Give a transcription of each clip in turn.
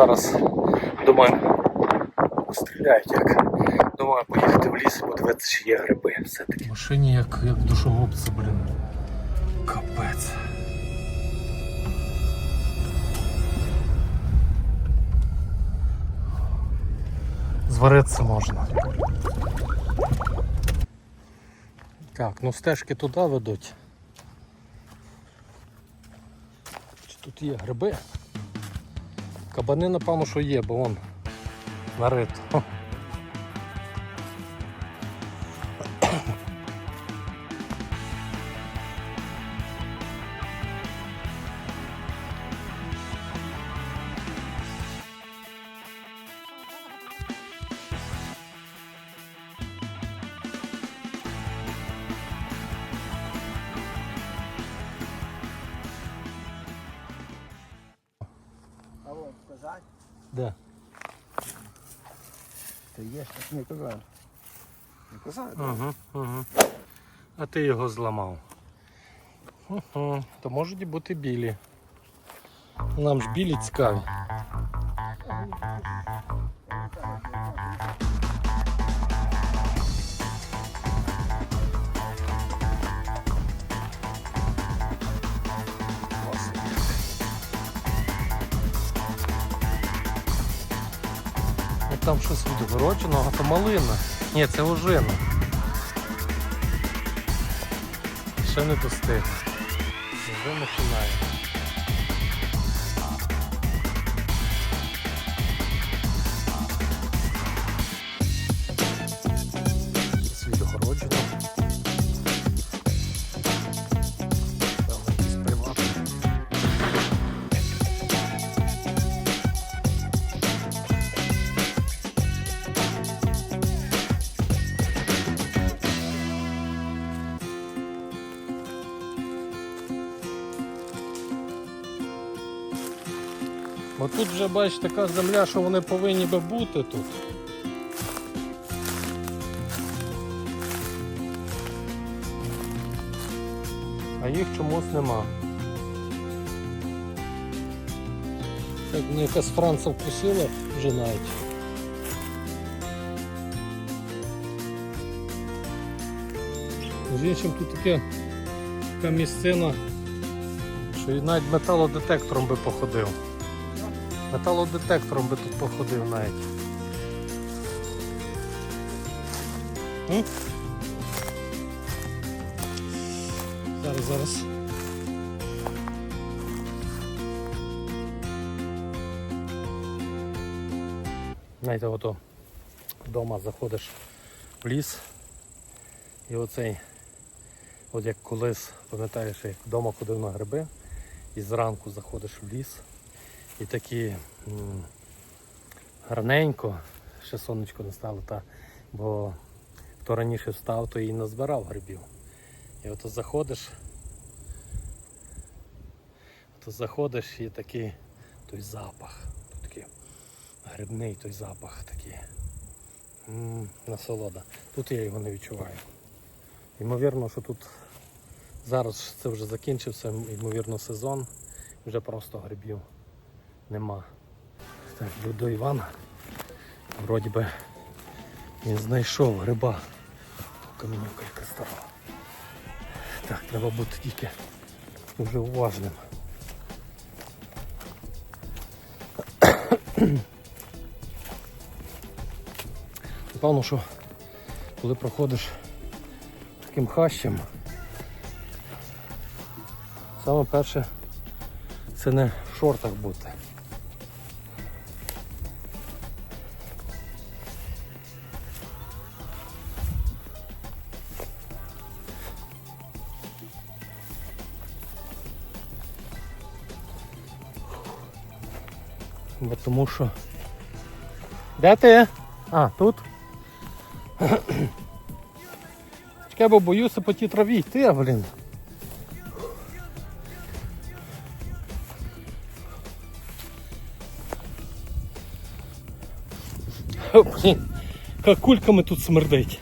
зараз думаю, стріляють як. Думаю, поїхати в ліс, подивитися, чи є гриби все-таки. В машині як, як душогубці, блін. Капець. Зваритися можна. Так, ну стежки туди ведуть. Чи тут є гриби? Кабани, напевно, що є, бо вон нарито. Де? Та є так не казав. Не казав? Угу, угу. А ти його зламав. Угу. То можуть і бути білі. Нам ж білі цікаві. Там щось відгороджено, а то малина. Ні, це ожина. Ще не достиг. Вже починає. Бо тут вже бачиш така земля, що вони повинні би бути тут. А їх чомусь нема. Так мене якась Франца вкусила вже навіть. Між іншим тут таке, така місцина, що і навіть металодетектором би походив. Металодетектором би тут походив навіть. М? Зараз, зараз. Знаєте, ото вдома заходиш в ліс і оцей, от як колись, пам'ятаєш, як вдома ходив на гриби, і зранку заходиш в ліс. І такі м, гарненько, ще сонечко не стало, та, бо хто раніше встав, то і назбирав грибів. І от заходиш, от заходиш і такий той запах, такий грибний той запах такий. М, насолода. Тут я його не відчуваю. Ймовірно, що тут зараз це вже закінчився, ймовірно, сезон, вже просто грибів нема. Так, йду до Івана. Вроді би він знайшов гриба. Камінюка яка стара. Так, треба бути тільки дуже уважним. Напевно, що коли проходиш таким хащем, саме перше це не в шортах бути. Бо тому що. Де ти? А, тут? Чекай, бо боюся по тій траві йти, блін. О, блін, какульками тут смердить.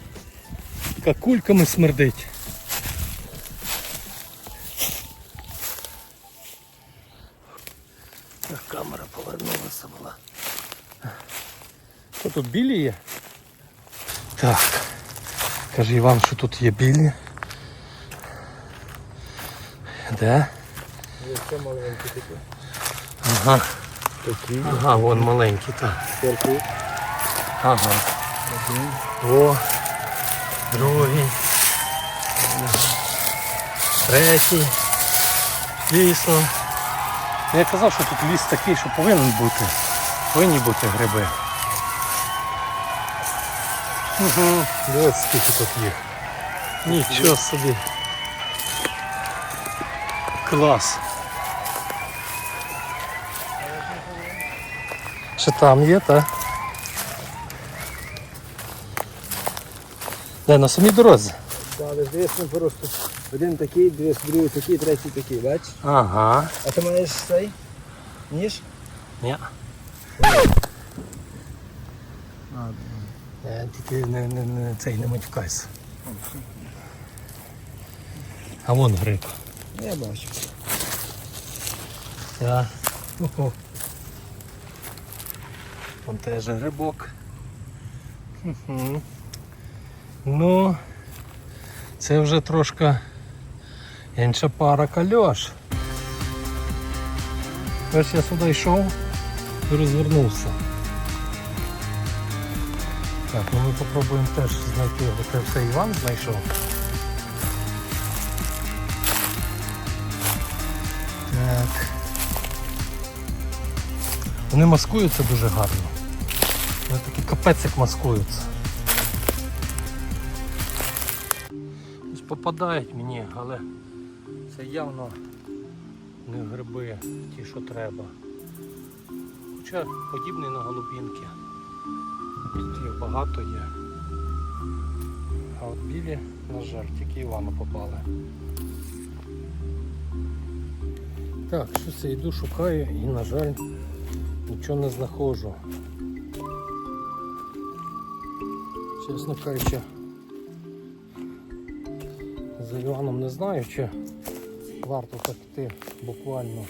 Какульками смердить. Тут білі є? Так. Каже Іван, що тут є білі. Де? Це маленький такий. Ага. Такий. Ага, вон маленький, так. Такий. Ага. О. Другий. Третій. Дійсно. Я казав, що тут ліс такий, що повинен бути. Повинні бути гриби. Угу. Дивись, скільки тут їх. Нічого собі. Клас. Що там є, так? Де, на самій дорозі? Да, але дивись, ну просто один такий, дивись, другий такий, третій такий, бачиш? Ага. А ти маєш цей? Ніж? Ні. Е, Тільки не, не, не, цей не матюкайся. А вон гриб. Я бачу. Так. Ого. Вон теж грибок. Ну, це вже трошки інша пара кальош. Перш я сюди йшов і розвернувся. Так, ну ми попробуємо теж знайти, бо це все Іван знайшов. Так. Вони маскуються дуже гарно. Вони такі капець як маскуються. Ось попадають мені, але це явно не гриби, ті, що треба. Хоча подібні на голубінки. Багато є. А от білі, на жаль, тільки Івану попали. Так, щось я йду, шукаю і, на жаль, нічого не знаходжу. Чесно кажучи, за Іваном не знаю, чи варто так йти буквально.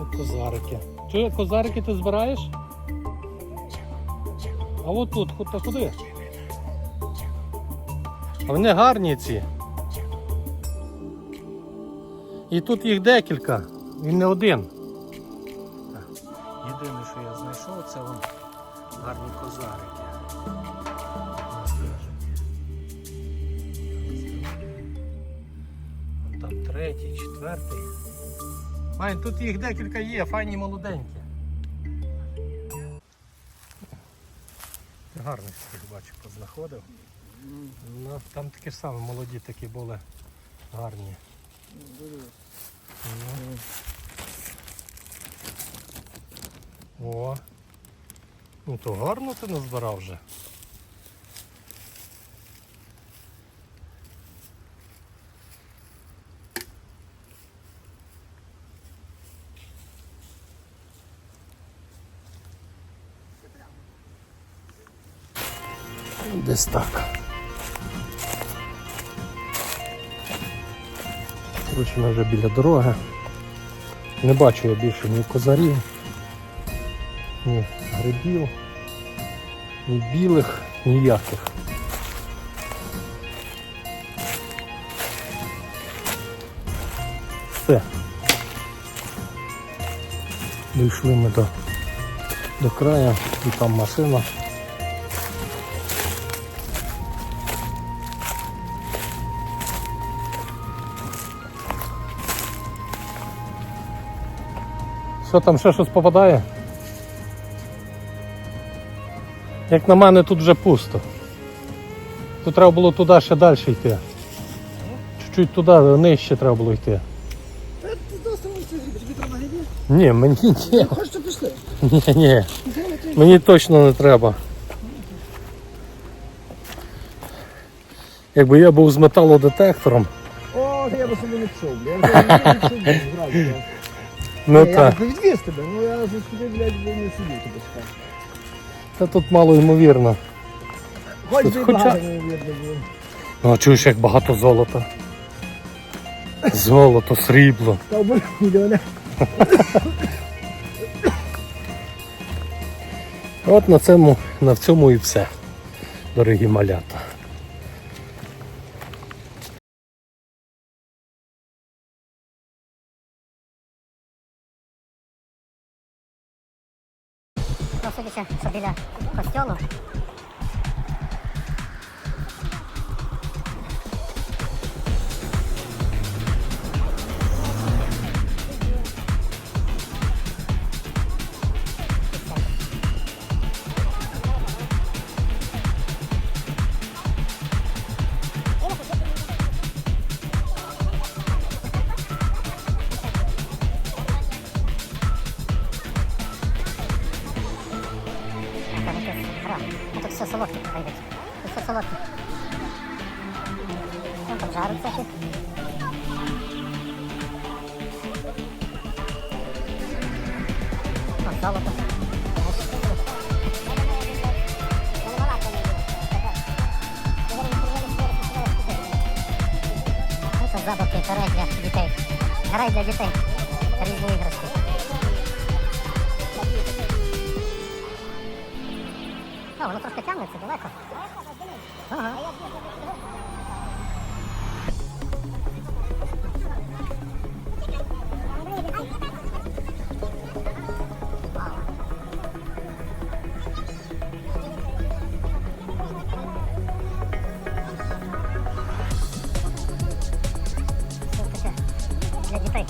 От козарики. Чує, козарики ти збираєш? А от тут, ход- та куди? А вони гарні ці. І тут їх декілька, він не один. Єдине, що я знайшов, це вон гарні козарики. Вон Там третій, четвертий. Майн, тут їх декілька є, файні молоденькі. Гарних таких бачу, познаходив. Ну, там такі ж саме молоді такі були гарні. Ну. О. Ну то гарно ти назбирав вже. Десь так. Коротше, вже біля дороги. Не бачу я більше ні козарів, ні грибів, ні білих, ніяких. Все. Дійшли ми до, до краю і там машина. Що там ще щось попадає? Як на мене, тут вже пусто. Тут треба було туди ще далі йти. Чуть-чуть туди, нижче треба було йти. Ти. Ні, мені ні. Хочеш, то пішли. Ні, ні. Мені точно не треба. Якби я був з металодетектором, О, я би собі не пішов, бля. Ну Я так. відвіз тебе, ну я вже сюди, блядь, би не сидів тебе чекав. Та тут мало ймовірно. Хоч би хоча- багато не видно було. Ну, а чуєш, як багато золота. Золото, срібло. Та мільйонер. От на цьому, на цьому і все, дорогі малята. Що біля костьолу. Все солодке пройдет. Тут все солодке. Ну, там жарить всяких. О, золото. Ну, Це забавки, це рай для дітей. Грай для дітей. Різні іграшки. А, воно трошки тягнеться далеко. Ага. Для дітей.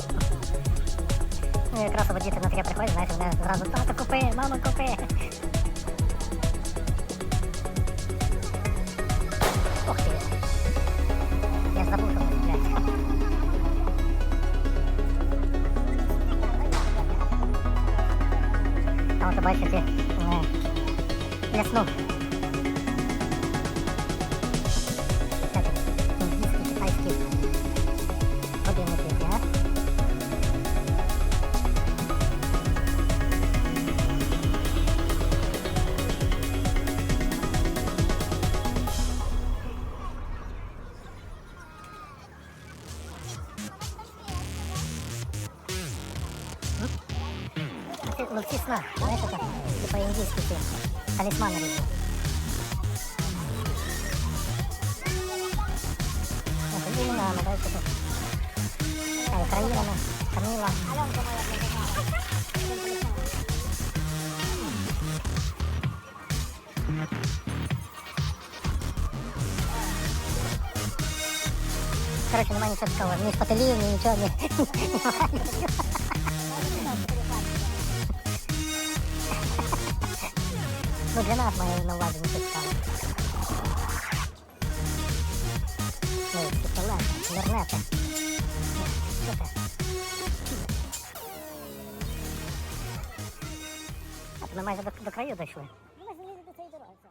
Ну, якраз діти на таке приходять, знаєш, вони зразу тато купи, мама купи. А от бачите, е, лісну. Всякі Ці ловці сна, знаєш, це типа індійські ці талісмани різні. Ну, тоді іменами, дай тут. Та, Українами, Каміла. Короче, немає нічого такого, ні шпателів, ні нічого, ні. Ну, для нас має на увазі не цікаво. Ну, пістолет, лернети. Що це? А, то ми майже до, до краю дійшли. Ми майже не до цієї дороги.